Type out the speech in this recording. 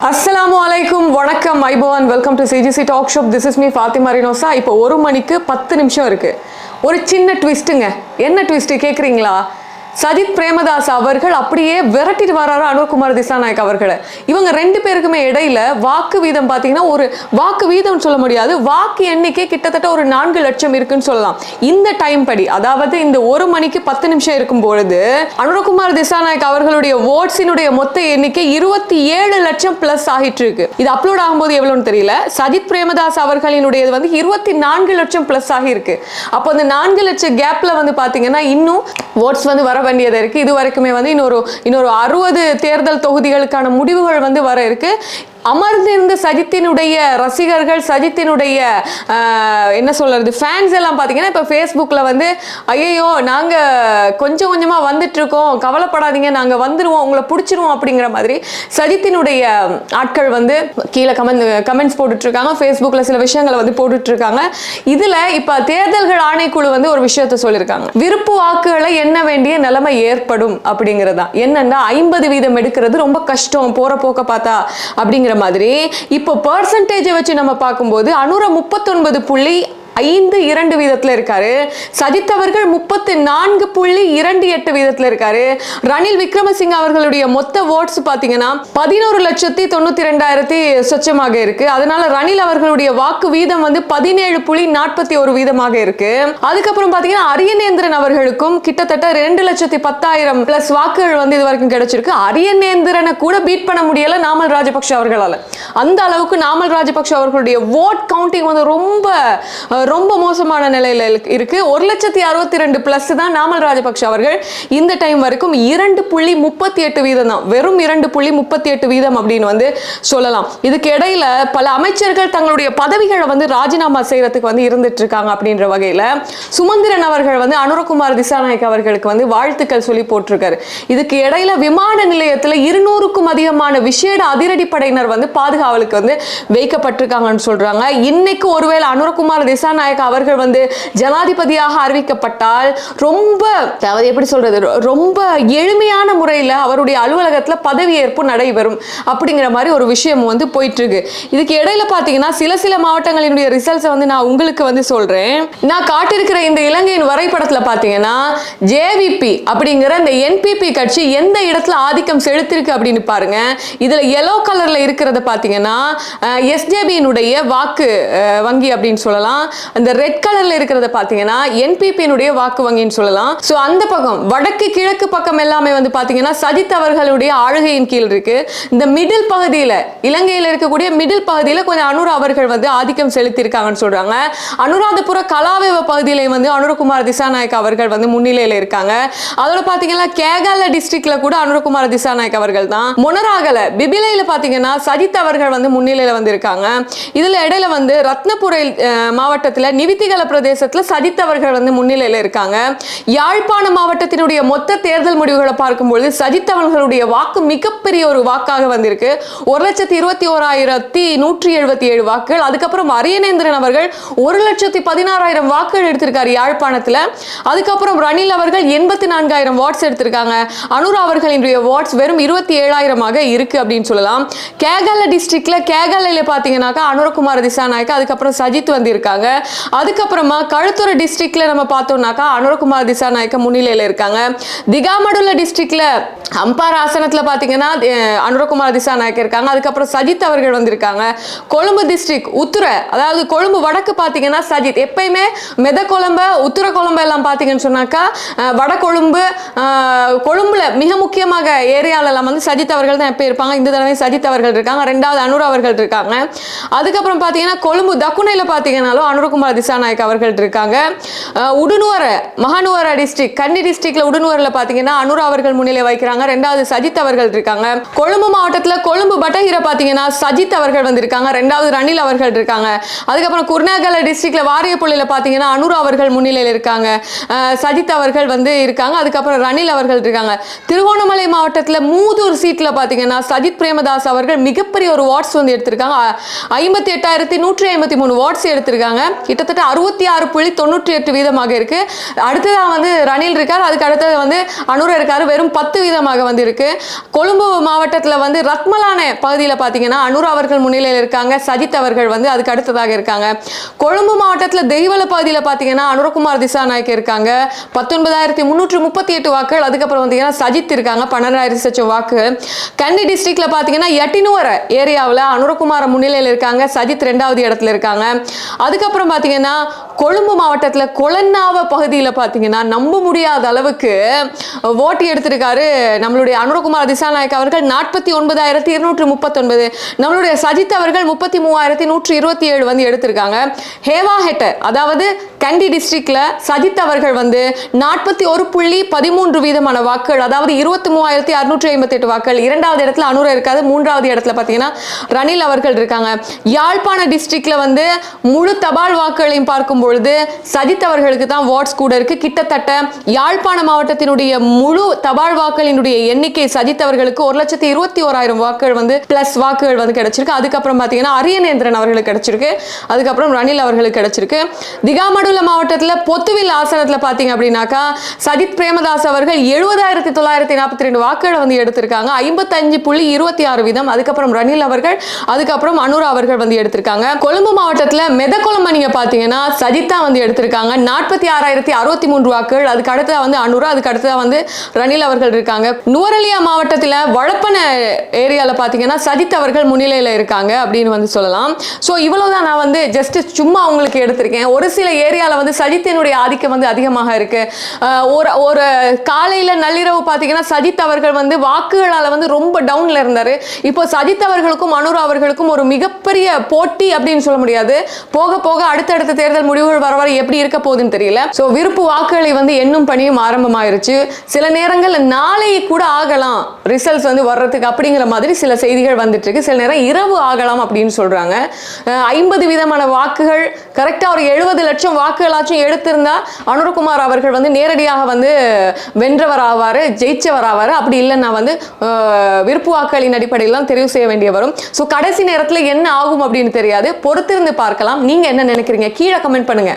அஸ்ஸலாமு அலைக்கும் வணக்கம் ஐபவான் welcome to CGC talk shop this is me Fathima Rinosa இப்போ ஒரு மணிக்கு பத்து நிமிஷம் இருக்கு. ஒரு சின்ன ட்விஸ்ட்டுங்க என்ன ட்விஸ்ட்டு கேட்குறீங்களா சஜித் பிரேமதாஸ் அவர்கள் அப்படியே விரட்டிட்டு வராரு அனுர்குமார் திசாநாயக் அவர்களை? இவங்க ரெண்டு பேருக்குமே இடையில வாக்கு வீதம் பார்த்தீங்கன்னா ஒரு வாக்கு வீதம் சொல்ல முடியாது. வாக்கு எண்ணிக்கை கிட்டத்தட்ட ஒரு நான்கு லட்சம் இருக்குன்னு சொல்லலாம். இந்த டைம் படி அதாவது இந்த ஒரு மணிக்கு பத்து நிமிஷம் இருக்கும் பொழுது அனுரகுமார் திசாநாயக் அவர்களுடைய ஓட்ஸினுடைய மொத்த எண்ணிக்கை இருபத்தி ஏழு லட்சம் பிளஸ் ஆகிட்டு இருக்கு. இது அப்லோட் ஆகும்போது எவ்வளோன்னு தெரியல. சஜித் பிரேமதாஸ் அவர்களினுடையது வந்து இருபத்தி நான்கு லட்சம் பிளஸ் ஆகியிருக்கு அப்போ அந்த நான்கு லட்சம் கேப்ல வந்து பாத்தீங்கன்னா இன்னும் ஓட்ஸ் வந்து வர வேண்டியது இருக்குது இது வரைக்குமே வந்து இன்னொரு இன்னொரு அறுபது தேர்தல் தொகுதிகளுக்கான முடிவுகள் வந்து வர இருக்கு. அமர்ந்திருந்த சஜித்தினுடைய ரசிகர்கள் சஜித்தினுடைய என்ன சொல்கிறது ஃபேன்ஸ் எல்லாம் பார்த்தீங்கன்னா இப்போ ஃபேஸ்புக்கில் வந்து ஐயோ நாங்கள் கொஞ்சம் கொஞ்சமாக வந்துட்டு இருக்கோம் கவலைப்படாதீங்க நாங்கள் வந்துடுவோம் உங்களை பிடிச்சிருவோம் அப்படிங்கிற மாதிரி சஜித்தினுடைய ஆட்கள் வந்து கீழே கமெண்ட் கமெண்ட்ஸ் போட்டுட்ருக்காங்க ஃபேஸ்புக்கில் சில விஷயங்களை வந்து போட்டுட்ருக்காங்க இதில் இப்போ தேர்தல்கள் ஆணைக்குழு வந்து ஒரு விஷயத்த சொல்லியிருக்காங்க. விருப்பு வாக்கு வேண்டிய நிலைமை ஏற்படும் அப்படிங்கிறது. தான் என்னன்னா ஐம்பது வீதம் எடுக்கிறது ரொம்ப கஷ்டம் போகிற போக்க பார்த்தா அப்படிங்கிற மாதிரி. இப்போ பர்சன்டேஜை வச்சு நம்ம பார்க்கும்போது அனுர முப்பத்தொன்பது புள்ளி ஐந்து இரண்டு வீதத்தில் இருக்காரு. சஜித் அவர்கள் முப்பத்தி நான்கு புள்ளி இரண்டு எட்டு வீதத்தில் இருக்காரு. ரணில் விக்ரமசிங்க அவர்களுடைய மொத்த ஓட்ஸ் பார்த்தீங்கன்னா பதினோரு லட்சத்தி தொண்ணூத்தி ரெண்டாயிரத்தி சொச்சமாக இருக்கு. அதனால ரணில் அவர்களுடைய வாக்கு வீதம் வந்து பதினேழு புள்ளி நாற்பத்தி ஒரு வீதமாக இருக்கு. அதுக்கப்புறம் பார்த்தீங்கன்னா அரியநேந்திரன் அவர்களுக்கும் கிட்டத்தட்ட ரெண்டு லட்சத்தி பத்தாயிரம் பிளஸ் வாக்குகள் வந்து இது வரைக்கும் கிடைச்சிருக்கு. அரியநேந்திரனை கூட பீட் பண்ண முடியல நாமல் ராஜபக்ஷ அவர்களால். அந்த அளவுக்கு நாமல் ராஜபக்ஷ அவர்களுடைய ஓட் கவுண்டிங் வந்து ரொம்ப ரொம்ப மோசமான நிலையில் இருக்கு- ஒரு லட்சத்தி அறுபத்தி ரெண்டு பிளஸ் தான் நாமல் ராஜபக்ஷ அவர்கள் இந்த டைம் வரைக்கும் இரண்டு புள்ளி முப்பத்தி எட்டு வீதம் தான். வெறும் இரண்டு புள்ளி முப்பத்தி எட்டு வீதம் அப்படின்னு வந்து சொல்லலாம். இதுக்கு இடையில பல அமைச்சர்கள் தங்களுடைய பதவிகளை வந்து ராஜினாமா செய்யறதுக்கு வந்து இருந்துட்டு இருக்காங்க அப்படின்ற வகையில சுமந்திரன் அவர்கள் வந்து அனுரகுமார் திசாநாயக் அவர்களுக்கு வந்து வாழ்த்துக்கள் சொல்லி போட்டிருக்காரு. இதுக்கு இடையில விமான நிலையத்தில் இருநூறுக்கும் அதிகமான விசேட அதிரடிப்படையினர் வந்து பாதுகாவலுக்கு வந்து வைக்கப்பட்டிருக்காங்கன்னு சொல்றாங்க. இன்னைக்கு ஒருவேளை அனுரகுமார் திசாநாயக் அவர்கள் வந்து ஜனாதிபதியாக அறிவிக்கப்பட்டால் ரொம்ப அதாவது எப்படி சொல்றது ரொம்ப எளிமையான முறையில் அவருடைய அலுவலகத்தில் பதவியேற்பு நடைபெறும் அப்படிங்கிற மாதிரி ஒரு விஷயம் வந்து போயிட்டு இருக்கு இதுக்கு இடையில பார்த்தீங்கன்னா சில சில மாவட்டங்களினுடைய ரிசல்ட்ஸை வந்து நான் உங்களுக்கு வந்து சொல்றேன். நான் காட்டியிருக்கிற இந்த இலங்கையின் வரைபடத்தில் பார்த்தீங்கன்னா ஜேவிபி அப்படிங்கிற இந்த என்பிபி கட்சி எந்த இடத்துல ஆதிக்கம் செலுத்திருக்கு அப்படின்னு பாருங்க. இதுல எல்லோ கலர்ல இருக்கிறத பார்த்தீங்கன்னா எஸ்ஜேபியினுடைய வாக்கு வங்கி அப்படின்னு சொல்லலாம். அந்த ரெட் கலர்ல இருக்கிறத பாத்தீங்கன்னா என்பிபியினுடைய வாக்கு வங்கின்னு சொல்லலாம். சோ அந்த பக்கம் வடக்கு கிழக்கு பக்கம் எல்லாமே வந்து பாத்தீங்கன்னா சஜித் அவர்களுடைய ஆளுகையின் கீழ் இருக்கு. இந்த மிடில் பகுதியில இலங்கையில் இருக்கக்கூடிய மிடில் பகுதியில கொஞ்சம் அனுரா அவர்கள் வந்து ஆதிக்கம் செலுத்தியிருக்காங்கன்னு சொல்றாங்க. அனுராதபுர கலாவேவ பகுதியில வந்து அனுரகுமார் திசாநாயக் அவர்கள் வந்து முன்னிலையில இருக்காங்க. அதோட பாத்தீங்கன்னா கேகால டிஸ்ட்ரிக்ட்ல கூட அனுரகுமார் திசாநாயக் அவர்கள் தான். மொனராகல பிபிலையில பாத்தீங்கன்னா சஜித் அவர்கள் வந்து முன்னிலையில வந்து இருக்காங்க இதுல இடையில வந்து ரத்னபுரை மாவட்ட மாவட்டத்தில் நிவித்திகல பிரதேசத்தில் சஜித் அவர்கள் வந்து முன்னிலையில் இருக்காங்க. யாழ்ப்பாண மாவட்டத்தினுடைய மொத்த தேர்தல் முடிவுகளை பார்க்கும்பொழுது சஜித் அவர்களுடைய வாக்கு மிகப்பெரிய ஒரு வாக்காக வந்திருக்கு. ஒரு லட்சத்தி இருபத்தி ஓராயிரத்தி நூற்றி எழுபத்தி ஏழு வாக்குகள். அதுக்கப்புறம் அரியநேந்திரன் அவர்கள் ஒரு லட்சத்தி பதினாறாயிரம் வாக்குகள் எடுத்திருக்காரு யாழ்ப்பாணத்தில். அதுக்கப்புறம் ரணில் அவர்கள் எண்பத்தி நான்காயிரம் வாட்ஸ் எடுத்திருக்காங்க. அனுரா அவர்களினுடைய வாட்ஸ் வெறும் இருபத்தி ஏழாயிரமாக இருக்கு அப்படின்னு சொல்லலாம். கேகால டிஸ்ட்ரிக்ட்ல கேகாலையில பார்த்தீங்கன்னாக்கா அனுரகுமார் திசாநாயக்கா அதுக்கப்புறம் சஜித் வந்திருக்காங்க. அதுக்கப்புறமா கழுத்துறை டிஸ்ட்ரிக்ட்ல நம்ம பார்த்தோம்னாக்கா அனுரகுமார் திசாநாயக்க முன்னிலையில் இருக்காங்க. திகாமடுல டிஸ்ட்ரிக்ட்ல அம்பார் ஆசனத்தில் பார்த்தீங்கன்னா அனுரகுமார் திசாநாயக்க இருக்காங்க. அதுக்கப்புறம் சஜித் அவர்கள் வந்திருக்காங்க. கொழும்பு டிஸ்ட்ரிக்ட் உத்துர அதாவது கொழும்பு வடக்கு பார்த்தீங்கன்னா சஜித். எப்பயுமே மெத கொழம்ப உத்துர கொழம்பு எல்லாம் பார்த்தீங்கன்னு சொன்னாக்கா வட கொழும்பு கொழும்புல மிக முக்கியமாக ஏரியாவிலலாம் வந்து சஜித் அவர்கள் தான் எப்போ இருப்பாங்க. இந்த தடவை சஜித் அவர்கள் இருக்காங்க. ரெண்டாவது அனுர அவர்கள் இருக்காங்க. அதுக்கப்புறம் பார்த்தீங்கன்னா கொழும்பு தக்குனையில் பார்த்தீங்கன்னாலும் பாத்தீங்கன்னாலும் அனுரகுமார் திசாநாயக் அவர்கள் இருக்காங்க. உடுனுவர மகானுவரா டிஸ்ட்ரிக்ட் கண்டி டிஸ்ட்ரிக்ட்ல உடுனுவரில் பார்த்தீங்கன்னா அனுரா அவர்கள் முன்னிலை வைக்கிறாங்க ரெண்டாவது சஜித் அவர்கள் இருக்காங்க. கொழும்பு மாவட்டத்தில் கொழும்பு பட்டகிர பார்த்தீங்கன்னா சஜித் அவர்கள் வந்திருக்காங்க. ரெண்டாவது ரணில் அவர்கள் இருக்காங்க. அதுக்கப்புறம் குருநாகல டிஸ்ட்ரிக்ட்ல வாரியப்பள்ளியில பார்த்தீங்கன்னா அனுரா அவர்கள் முன்னிலையில் இருக்காங்க. சஜித் அவர்கள் வந்து இருக்காங்க. அதுக்கப்புறம் ரணில் அவர்கள் இருக்காங்க. திருகோணமலை மாவட்டத்தில் மூதூர் சீட்டில் பார்த்தீங்கன்னா சஜித் பிரேமதாஸ் அவர்கள் மிகப்பெரிய ஒரு வாட்ஸ் வந்து எடுத்திருக்காங்க. ஐம்பத்தி எட்டாயிரத்தி நூற்றி ஐம்பத்தி மூணு வாட்ஸ் எடுத்திருக்காங்க. கிட்டத்தட்ட அறுபத்தி ஆறு புள்ளி தொண்ணூற்றி எட்டு வீதமாக இருக்கு. அடுத்ததாக வந்து ரணில் இருக்கார். அதுக்கு அடுத்தது வந்து அனுர இருக்காரு. வெறும் பத்து வீதமாக வந்து இருக்கு. கொழும்பு மாவட்டத்தில் வந்து ரத்மலான பகுதியில் பார்த்தீங்கன்னா அனுர் அவர்கள் முன்னிலையில் இருக்காங்க. சஜித் அவர்கள் வந்து அதுக்கு அடுத்ததாக இருக்காங்க. கொழும்பு மாவட்டத்தில் தெய்வல பகுதியில் பார்த்தீங்கன்னா அனுரகுமார் திசாநாயக் இருக்காங்க. பத்தொன்பதாயிரத்தி முன்னூற்று முப்பத்தி எட்டு வாக்குகள். அதுக்கப்புறம் பார்த்தீங்கன்னா சஜித் இருக்காங்க. பன்னெண்டாயிரத்தி லட்சம் வாக்கு. கண்டி டிஸ்ட்ரிக்ட்ல பார்த்தீங்கன்னா எட்டினுவர ஏரியாவில் அனுரகுமார முன்னிலையில் இருக்காங்க. சஜித் ரெண்டாவது இடத்துல இருக்காங்க. அதுக்கப்புறம் பார்த்தீங்கன்னா கொழும்பு மாவட்டத்தில் கொலன்னாவ பகுதியில் பார்த்தீங்கன்னா நம்ப முடியாத அளவுக்கு ஓட்டு எடுத்திருக்காரு நம்மளுடைய அனுரகுமார் திசாநாயக் அவர்கள். நாற்பத்தி ஒன்பதாயிரத்தி இருநூற்றி முப்பத்தொன்பது. நம்மளுடைய சஜித் அவர்கள் முப்பத்தி மூவாயிரத்தி நூற்றி இருபத்தி ஏழு வந்து எடுத்திருக்காங்க. ஹேவா ஹெட்டர் அதாவது கண்டி டிஸ்ட்ரிக்ட்ல சஜித் அவர்கள் வந்து நாற்பத்தி ஒரு புள்ளி பதிமூன்று வீதமான வாக்குகள் அதாவது இருபத்தி மூவாயிரத்தி அறுநூற்றி ஐம்பத்தி எட்டு வாக்குகள். இரண்டாவது இடத்துல அனுர இருக்காது மூன்றாவது இடத்துல பார்த்தீங்கன்னா ரணில் அவர்கள் இருக்காங்க. யாழ்ப்பாண டிஸ்ட்ரிக்ட்ல வந்து முழு தபால் வாக்குகளையும் பார்க்கும் பொழுது சஜித் அவர்களுக்கு தான் வாட்ஸ் கூட இருக்கு. கிட்டத்தட்ட யாழ்ப்பாண மாவட்டத்தினுடைய முழு தபால் வாக்குகளினுடைய எண்ணிக்கை சஜித் அவர்களுக்கு ஒரு லட்சத்தி இருபத்தி ஓராயிரம் வாக்குகள் வந்து பிளஸ் வாக்குகள் வந்து கிடைச்சிருக்கு. அதுக்கப்புறம் பார்த்தீங்கன்னா அரியநேந்திரன் அவர்களுக்கு கிடைச்சிருக்கு. அதுக்கப்புறம் ரணில் அவர்களுக்கு கிடைச்சிருக்கு. திகாமடுல மாவட்டத்தில் பொத்துவில் ஆசனத்தில் பார்த்தீங்க அப்படின்னாக்கா சஜித் பிரேமதாஸ் அவர்கள் எழுபதாயிரத்தி தொள்ளாயிரத்தி நாற்பத்தி ரெண்டு வாக்குகளை வந்து எடுத்திருக்காங்க. ஐம்பத்தஞ்சு புள்ளி இருபத்தி ஆறு வீதம். அதுக்கப்புறம் ரணில் அவர்கள் அதுக்கப்புறம் அனுரா அவர்கள் வந்து எடுத்திருக்காங்க. கொழும்பு மாவட்டத்தில் மெதக்குளம்ப நீங்க பார்த்தீங்கன்னா சஜித்தா வந்து எடுத்திருக்காங்க. நாற்பத்தி ஆறாயிரத்தி அறுபத்தி மூன்று வாக்குகள். அதுக்கு அடுத்ததாக வந்து அனுரா அதுக்கு அடுத்ததாக வந்து ரணில் அவர்கள் இருக்காங்க. நுவரலியா மாவட்டத்தில் வளப்பன ஏரியாவில் பார்த்தீங்கன்னா சஜித் அவர்கள் முன்னிலையில் இருக்காங்க அப்படின்னு வந்து சொல்லலாம். ஸோ இவ்வளவுதான் நான் வந்து ஜஸ்ட் சும்மா உங்களுக்கு எடுத்திருக்கேன். ஒரு சில ஏரியாவில் வந்து சஜித்தினுடைய ஆதிக்கம் வந்து அதிகமாக இருக்கு. ஒரு ஒரு காலையில் நள்ளிரவு பார்த்தீங்கன்னா சஜித் அவர்கள் வந்து வாக்குகளால் வந்து ரொம்ப டவுனில் இருந்தார். இப்போ சஜித் அவர்களுக்கும் அனுரா அவர்களுக்கும் ஒரு மிகப்பெரிய போட்டி அப்படின்னு சொல்ல முடியாது. போக போக அடுத்தடுத்த தேர்தல் முடிவுகள் வர வர எப்படி இருக்க போகுதுன்னு தெரியல. ஸோ விருப்பு வாக்குகளை வந்து எண்ணும் பணியும் ஆரம்பமாயிருச்சு. சில நேரங்கள் நாளை கூட ஆகலாம். ரிசல்ட்ஸ் வந்து வர்றதுக்கு அப்படிங்கிற மாதிரி சில செய்திகள் வந்துட்டு இருக்கு சில நேரம் இரவு ஆகலாம் அப்படின்னு சொல்றாங்க. ஐம்பது விதமான வாக்குகள் கரெக்டாக ஒரு எழுபது லட்சம் வாக்குகளாச்சும் எடுத்திருந்தா அனுரகுமார் அவர்கள் வந்து நேரடியாக வந்து வென்றவர் ஆவார் ஜெயிச்சவர் ஆவார் அப்படி இல்லைன்னா வந்து விருப்பு வாக்குகளின் அடிப்படையில் தான் தெரிவு செய்ய வேண்டிய வரும். ஸோ கடைசி நேரத்தில் என்ன ஆகும் அப்படின்னு தெரியாது. பொறுத்திருந்து பார்க்கலாம். நீங்கள் என்ன நினைக்கிறீங்க கீழே கமெண்ட் பண்ணுங்க.